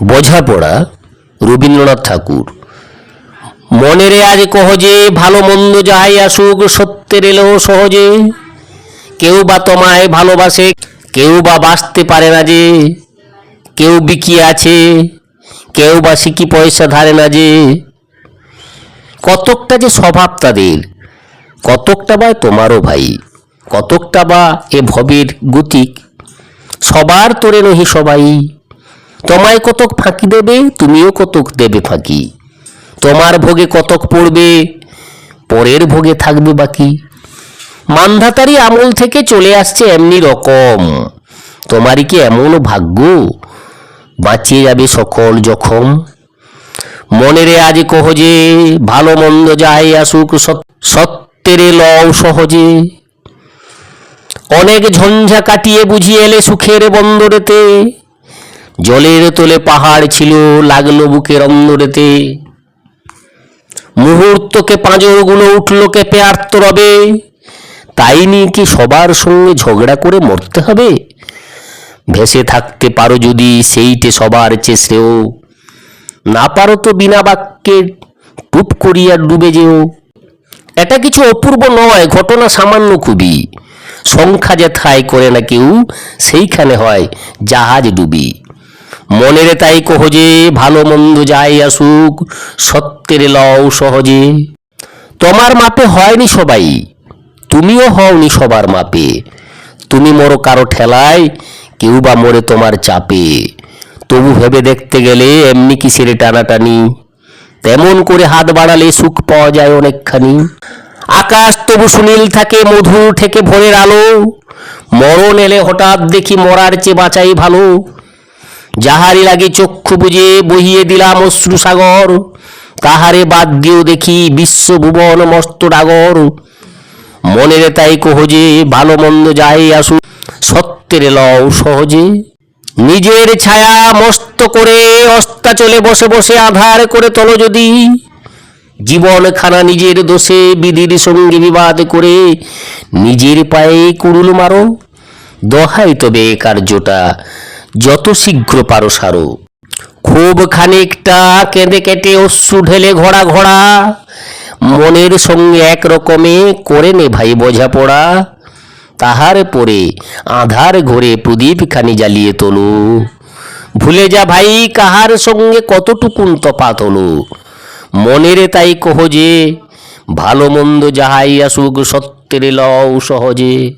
বোঝাপড়া, রবীন্দ্রনাথ ঠাকুর। মনেরে আজ কহ যে, ভালো মন্দ যাহাই আসুক, সত্যের এলো সহজে। কেউ বা তোমায় ভালোবাসে, কেউ বা বাঁচতে পারে না যে। কেউ বিকিয়ে আছে, কেউ বা সিকি পয়সা ধারে না যে। কতকটা যে স্বভাব তাদের, কতকটা বা তোমারও ভাই, কতকটা বা এ ভবের গতিক সবার তোরে নহি সবাই। তোমায় কতক ফাঁকি দেবে, তুমিও কতক দেবে ফাঁকি। তোমার ভোগে কতক পড়বে, পরের ভোগে থাকবে বাকি। মান্ধাতারি আমল থেকে চলে আসছে এমনি রকম। তোমারই কি এমন ভাগ্য? বাঁচিয়ে যাবে সকল জখম। মনেরে আজ কহ যে, ভালো মন্দ যাই আসুক সত- সত্যেরে লও সহজে। অনেক ঝঞ্ঝা কাটিয়ে বুঝিয়ে এলে সুখের বন্দরেতে। জলের তোলে পাহাড় ছিল, লাগল বুকের অন্দরেতে। মুহূর্তকে পাঁজরগুলো উঠল কেঁপে আর্ত রবে তাই নিয়ে কি সবার সঙ্গে ঝগড়া করে মরতে হবে? ভেসে থাকতে পারো যদি সেইটে সবার চেয়ে শ্রেয় না পারো তো বিনা বাক্যে টুপ করিয়া ডুবে যেও। এটা কিছু অপূর্ব নয়, ঘটনা সামান্য খুবই। সংখ্যা যে থাই করে না কেউ, সেইখানে হয় জাহাজ ডুবি। মনেরে তাই কহ যে, ভালো মন্দ যাই আসুক, সত্যের লও সহজে। তোমার মাপে হয়নি সবাই, তুমিও হওনি সবার মাপে। তুমি মরো কারও ঠেলায়, কেউ বা মরে তোমার চাপে। তবু ভেবে দেখতে গেলে এমনি কিসের টানাটানি? তেমন করে হাত বাড়ালে সুখ পাওয়া যায় অনেকখানি। আকাশ তবু সুনীল থাকে, মধুর থেকে ভোরের আলো। মরণ এলে হঠাৎ দেখি মরার চেয়ে বাঁচাই ভালো। যাহারি লাগে চক্ষু বুঝে বহিয়ে দিলাম অশ্রু সাগর, তাহারে বাদ দিয়েও দেখি বিশ্বভুবন মস্ত ডাগর। মনের তাই কহ যে ভালো মন্দ যাই আসু সত্যের লও সহজে। নিজের ছায়া মস্ত করে অস্তা চলে বসে বসে আধার করে তোলো যদি। জীবন খানা নিজের দোষে বিধির সঙ্গে বিবাদ করে নিজের পায়ে কুড়ুল মারো। দহাই তবে কার্যটা যত শীঘ্র পারো সারো। খুব খানিকটা কেঁদে কেটে অশ্রু ঢেলে ঘোড়া ঘোড়া। মনের সঙ্গে এক রকমে করে নে ভাই বোঝাপড়া। তাহার পরে আধার ঘরে প্রদীপ খানি জ্বালিয়ে তোলো। ভুলে যা ভাই কাহার সঙ্গে কতটুকুন তফাত হলো মনের তাই কহ যে, ভালো মন্দ যাহাই আসুক সত্যের লও সহজে।